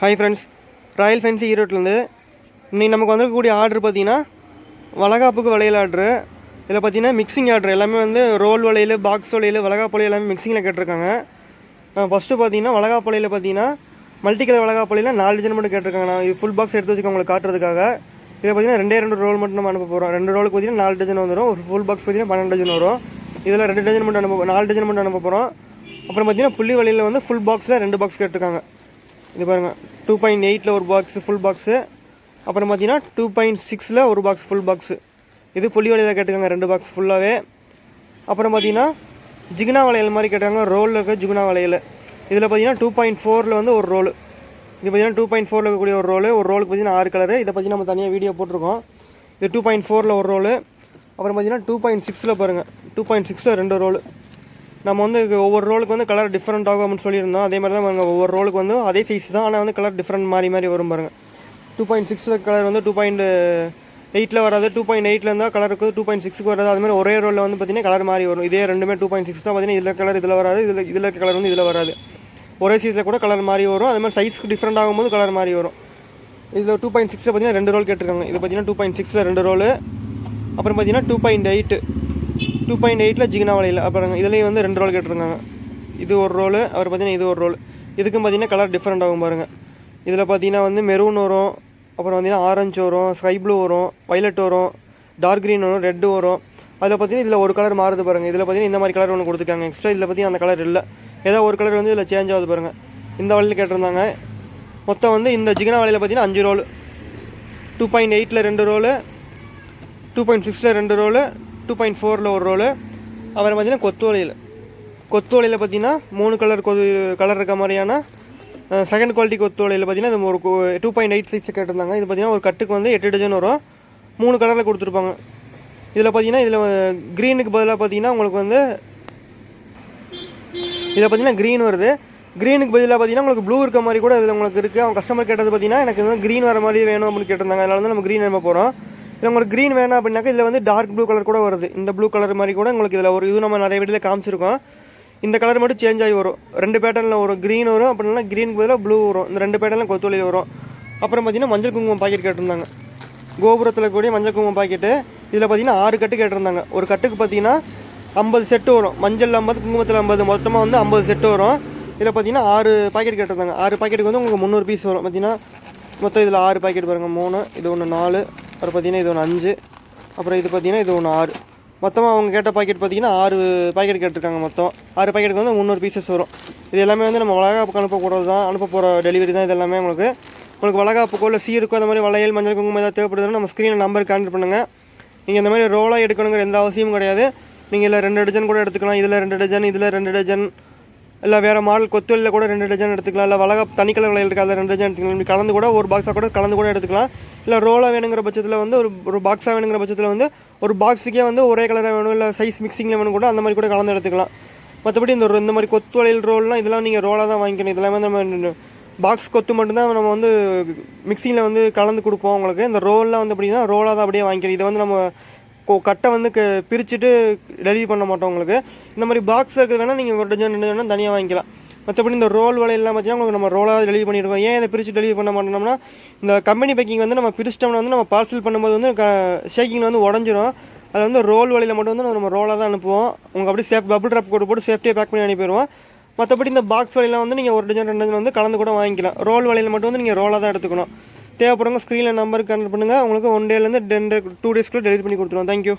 Hi friends royal fancy ஈரோட்லேருந்து இன்னைக்கு நமக்கு வந்திருக்கக்கூடிய ஆர்டர் பார்த்தீங்கன்னா வளகாப்புக்கு வளையல் ஆர்டரு இதில் பார்த்தீங்கன்னா மிக்சிங் ஆர்டர் எல்லாமே வந்து ரோல் வளையல் பாக்ஸ் வளையல் வளகாப்பு வளையல் எல்லாமே மிக்சிங்கில் கேட்டிருக்காங்க. ஃபஸ்ட்டு பார்த்தீங்கன்னா வளகாப்பு வளையல் பார்த்தீங்கன்னா மல்டி கலர் வளகாப்பு வளையல் நாலு டிசைன் மட்டும் கேட்டிருக்காங்க. நான் இது ஃபுல் பாக்ஸ் எடுத்து வச்சுக்கோங்க உங்களுக்கு காட்டுறதுக்காக. இதை பார்த்தீங்கன்னா ரெண்டே ரெண்டு ரோல் மட்டும் நம்ம அனுப்ப போகிறோம் ரெண்டு ரோலுக்கு பார்த்தீங்கன்னா நாலு டஜன் வந்துடும் ஒரு ஃபுல் பாக்ஸ் பார்த்தீங்கன்னா பன்னெண்டு டஜன் வரும். இதில் ரெண்டு டஜன் மட்டும் அனுப்ப நாலு டஜன் மட்டும் அனுப்ப போகிறோம் அப்புறம் பார்த்தீங்கன்னா புள்ளி வலையில் வந்து ஃபுல் பாக்ஸில் ரெண்டு பாக்ஸ் கேட்டிருக்காங்க. இது பாருங்கள் டூ பாயிண்ட் எயிட்டில் ஒரு பாக்ஸ் ஃபுல் பாக்ஸு அப்புறம் பார்த்தீங்கன்னா டூ பாயிண்ட் சிக்ஸில் ஒரு பாக்ஸ் ஃபுல் பாக்ஸு இது புள்ளி வலையில் கேட்டுக்கோங்க ரெண்டு பாக்ஸ் ஃபுல்லாகவே அப்புறம் பார்த்தீங்கன்னா ஜிகினா வளையல் மாதிரி கேட்டாங்க ரோலில் இருக்க ஜிகினா வளையல் இதில் பார்த்தீங்கன்னா டூ பாயிண்ட் ஃபோரில் வந்து ஒரு ரோல் இது பார்த்தீங்கன்னா டூ பாயிண்ட் ஃபோரில் இருக்கக்கூடிய ஒரு ரோல் ஒரு ரோலுக்கு பார்த்தீங்கன்னா ஆறு கலரு இதை பற்றி நம்ம தனியாக வீடியோ போட்டிருக்கோம். இது டூ பாயிண்ட் ஃபோரில் ஒரு ரோல் அப்புறம் பார்த்தீங்கன்னா டூ பாயிண்ட் சிக்ஸில் பாருங்கள் டூ பாயிண்ட் சிக்ஸில் ரெண்டு ரோல் நம்ம வந்து ஒவ்வொரு ரோலுக்கு வந்து கலர் டிஃப்ரெண்ட் ஆகும் அப்படின்னு சொல்லியிருந்தோம். அதே மாதிரி தான் பாருங்க ஒவ்வொரு ரோலுக்கு வந்து அதே சைஸ் தான் ஆனால் வந்து கலர் டிஃப்ரெண்ட் மாறி மாறி வரும் பாருங்கள் டூ பாயிண்ட் சிக்ஸில் கலர் வந்து டூ பாயிண்ட் எயிட்டில் வராது. டூ பாயிண்ட் எயிட்டில் இருந்தால் கலருக்கு டூ பாயிண்ட் சிக்ஸுக்கு வராது. அது மாதிரி ஒரே ரோலில் வந்து பார்த்தீங்கன்னா கலர் மாறி வரும். இதே ரெண்டுமே டூ பாயிண்ட் சிக்ஸ் தான் பார்த்தீங்கன்னா இதில் கலர் இதில் வராது. இதில் இதில் இருக்க கலர் வந்து இதில் வராது. ஒரே சைஸில் கூட கலர் மாறி வரும். அதே மாதிரி சைஸ்க்கு டிஃப்ரெண்ட் ஆகும்போது கலர் மாறி வரும். இதில் டூ பாயிண்ட் சிக்ஸில் பார்த்தீங்கன்னா ரெண்டு ரோல் கேட்டிருக்காங்க. இது பார்த்தீங்கன்னா டூ பாயிண்ட் சிக்ஸில் ரெண்டு ரோல். அப்புறம் பார்த்தீங்கன்னா two point eight two point எயிட்டில் ஜிகினா வலையில். அப்புறம் இதுலேயும் வந்து ரெண்டு ரோல் கேட்டிருக்காங்க இது ஒரு ரோல் அவர் பார்த்தீங்கன்னா இது ஒரு ரோல் இதுக்கும் பார்த்தீங்கன்னா கலர் டிஃப்ரெண்ட் ஆகும் பாருங்கள் இதில் பார்த்தீங்கன்னா வந்து மெரூன் வரும் அப்புறம் பார்த்தீங்கன்னா ஆரஞ்சு வரும் ஸ்கை ப்ளூ வரும் வைலட் வரும் டார்க் க்ரீன் வரும் ரெட்டு வரும். அதில் பார்த்தீங்கன்னா இதில் ஒரு கலர் மாறுது பாருங்கள் இதில் பார்த்தீங்கன்னா இந்த மாதிரி கலர் ஒன்று கொடுத்துருக்காங்க. எக்ஸ்ட்ரா இதில் பார்த்தீங்கன்னா அந்த கலர் இல்லை. ஏதோ ஒரு கலர் வந்து இதில் சேஞ்ச் ஆகுது பாருங்கள் இந்த வலையில் கேட்டிருந்தாங்க. மொத்தம் வந்து இந்த ஜிகினா வலையில் பார்த்தீங்கன்னா அஞ்சு ரோல் டூ பாயிண்ட் எயிட்டில் ரெண்டு ரோலு டூ பாயிண்ட் சிக்ஸில் ரெண்டு ரோலு டூ பாயிண்ட் ஃபோரில் ஒரு ரோலு. அப்புறம் பார்த்திங்கன்னா கொத்து வலையில் கொத்து வலையில் பார்த்தீங்கன்னா மூணு கலர் கொது கலர் இருக்க மாதிரியான செகண்ட் குவாலிட்டி கொத்து வலையில் பார்த்தீங்கன்னா இது ஒரு டூ பாயிண்ட் எயிட் சிக்ஸ் கேட்டிருந்தாங்க. இது பார்த்தீங்கன்னா ஒரு கட்டுக்கு வந்து எட்டு டஜன் வரும். மூணு கலரில் கொடுத்துருப்பாங்க. இதில் பார்த்தீங்கன்னா இதில் க்ரீனுக்கு பதிலாக பார்த்தீங்கன்னா உங்களுக்கு வந்து இதில் பார்த்தீங்கன்னா க்ரீன் வருது. க்ரீனுக்கு பதிலாக பார்த்தீங்கன்னா உங்களுக்கு ப்ளூ இருக்க மாதிரி கூட இதில் உங்களுக்கு இருக்குது அவங்க கஸ்டமர் கேட்டது பார்த்தீங்கன்னா எனக்கு வந்து க்ரீன் வர மாதிரி வேணும் அப்படின்னு கேட்டிருந்தாங்க. அதனால வந்து நம்ம க்ரீன் நம்ம போகிறோம் இல்லை உங்களுக்கு க்ரீன் வேணும் அப்படின்னாக்கா இதில் வந்து டார்க் ப்ளூ கலர் கூட வருது. இந்த ப்ளூ கலர் மாதிரி கூட உங்களுக்கு இதில் ஒரு இது நம்ம நிறைய வீட்டில் காமிச்சிருக்கோம். இந்த கலர் மட்டும் சேஞ்ச் ஆகி வரும். ரெண்டு பேட்டர்னில் வரும். க்ரீன் வரும் அப்படின்னா க்ரீனுக்கு பதிலாக ப்ளூ வரும். இந்த ரெண்டு பேட்டர்னில் கொத்துவலி வரும். அப்புறம் பார்த்தீங்கன்னா மஞ்சள் குங்குமம் பாக்கெட் கேட்டிருந்தாங்க. கோபுரத்தில் கூடிய மஞ்சள் குங்குமம் பாக்கெட்டு இதில் பார்த்தீங்கன்னா ஆறு கட்டு கேட்டிருந்தாங்க. ஒரு கட்டுக்கு பார்த்தீங்கன்னா ஐம்பது செட்டு வரும். மஞ்சள் ஐம்பது குங்குமத்தில் ஐம்பது. மொத்தமாக வந்து ஐம்பது செட்டு வரும். இதில் பார்த்தீங்கன்னா ஆறு பாக்கெட் கேட்டிருந்தாங்க. ஆறு பாக்கெட்டுக்கு வந்து உங்களுக்கு முந்நூறு பீஸ் வரும். பார்த்தீங்கன்னா மொத்தம் இதில் ஆறு பாக்கெட் பாருங்கள் மூணு இது ஒன்று நாலு. அப்புறம் பார்த்தீங்கன்னா இது ஒன்று அஞ்சு அப்புறம் இது பார்த்தீங்கன்னா இது ஒன்று ஆறு. மொத்தமாக அவங்க கேட்ட பாக்கெட் பார்த்தீங்கன்னா ஆறு பாக்கெட் கேட்டிருக்காங்க மொத்தம். ஆறு பாக்கெட்டுக்கு வந்து முந்நூறு பீசஸ் வரும். இது எல்லாமே வந்து நம்ம வளகாப்புக்கு அனுப்ப தான் அனுப்ப போகிற டெலிவரி தான் இது எல்லாமே உங்களுக்கு. உங்களுக்கு வளகாப்புக்கோ இல்லை சீருக்கோ அந்த மாதிரி வளையல் மஞ்சள் குங்குமம் ஏதாவது தேவைப்படுதுன்னா நம்ம ஸ்க்ரீனில் நம்பர் கான்டெக்ட் பண்ணுங்கள் நீங்கள் இந்த மாதிரி ரோலாக எடுக்கணுங்கிற எந்த அவசியமும் கிடையாது. நீங்கள் இதில் ரெண்டு டஜன் கூட எடுத்துக்கலாம். இதில் ரெண்டு டஜன் இதில் ரெண்டு டஜன் இல்லை வேறு மாடல் கொத்துவெளியில் கூட ரெண்டு டஜன் எடுத்துக்கலாம். இல்லை வளக தனி கலர் வளையல் இருக்காது ரெண்டு டஜன் எடுத்துக்கலாம். இப்படி கலந்து கூட ஒரு பாக்ஸாக கூட கலந்து கூட எடுத்துக்கலாம். இல்லை ரோலாக வேணுங்கிற பட்சத்தில் வந்து ஒரு ஒரு பாக்ஸாக வேணுங்கிற பட்சத்தில் வந்து ஒரு பாக்ஸுக்கே வந்து ஒரே கலராக வேணும். இல்லை சைஸ் மிக்சிங்கில் வேணும் கூட அந்த மாதிரி கூட கலந்து எடுத்துக்கலாம். மற்றபடி இந்த இந்த மாதிரி கொத்து வளையல் ரோல்லாம் இதெல்லாம் நீங்கள் ரோலாக தான் வாங்கிக்கணும். இதெல்லாம் வந்து நம்ம பாக்ஸ் கொத்து மட்டும்தான் நம்ம வந்து மிக்சிங்கில் வந்து கலந்து கொடுப்போம் உங்களுக்கு. இந்த ரோல்லாம் வந்து அப்படின்னா ரோலாக தான் அப்படியே வாங்கிக்கணும். இதை வந்து நம்ம கட்டை வந்து க பிரிச்சுட்டு டெலிவரி பண்ண மாட்டோம் உங்களுக்கு. இந்த மாதிரி பாக்ஸ் இருக்கிறது வேணால் நீங்கள் ஒரு டஜன் ரெண்டு வேணால் தனியாக வாங்கிக்கலாம். மற்றபடி இந்த ரோல் வலையெல்லாம் பார்த்தீங்கன்னா உங்களுக்கு நம்ம ரோலாக டெலிவரி பண்ணிடுவோம். ஏன் இதை பிரித்து டெலிவரி பண்ண மாட்டோம்னா இந்த கம்பெனி பேக்கிங் வந்து நம்ம பிரிச்சிட்டோம்னா வந்து நம்ம பார்சல் பண்ணும்போது வந்து ஷேக்கிங் வந்து உடஞ்சிரும். அதில் வந்து ரோல் வலையில் மட்டும் வந்து நம்ம ரோலாக தான் அனுப்புவோம். உங்களுக்கு அப்படியே சேஃப் பபுள் ட்ராப் கூட போட்டு சேஃப்டியாக பேக் பண்ணி அனுப்பிடுவோம். மற்றபடி இந்த பாக்ஸ் வலையில் வந்து நீங்கள் ஒரு டஜன் ரெண்டு டஜன் வந்து கலந்து கூட வாங்கிக்கலாம். ரோல் வலையில் மட்டும் வந்து நீங்கள் ரோலாக தான் எடுத்துக்கணும். தேவைப்படுறவங்க ஸ்க்ரீனில் நம்பருக்கு கனெக்ட் பண்ணுங்கள் உங்களுக்கு ஒன் டேலேருந்து டென் டூ டேஸ்க்குள்ளே டெலிவரி பண்ணி கொடுத்துருவோம். Thank you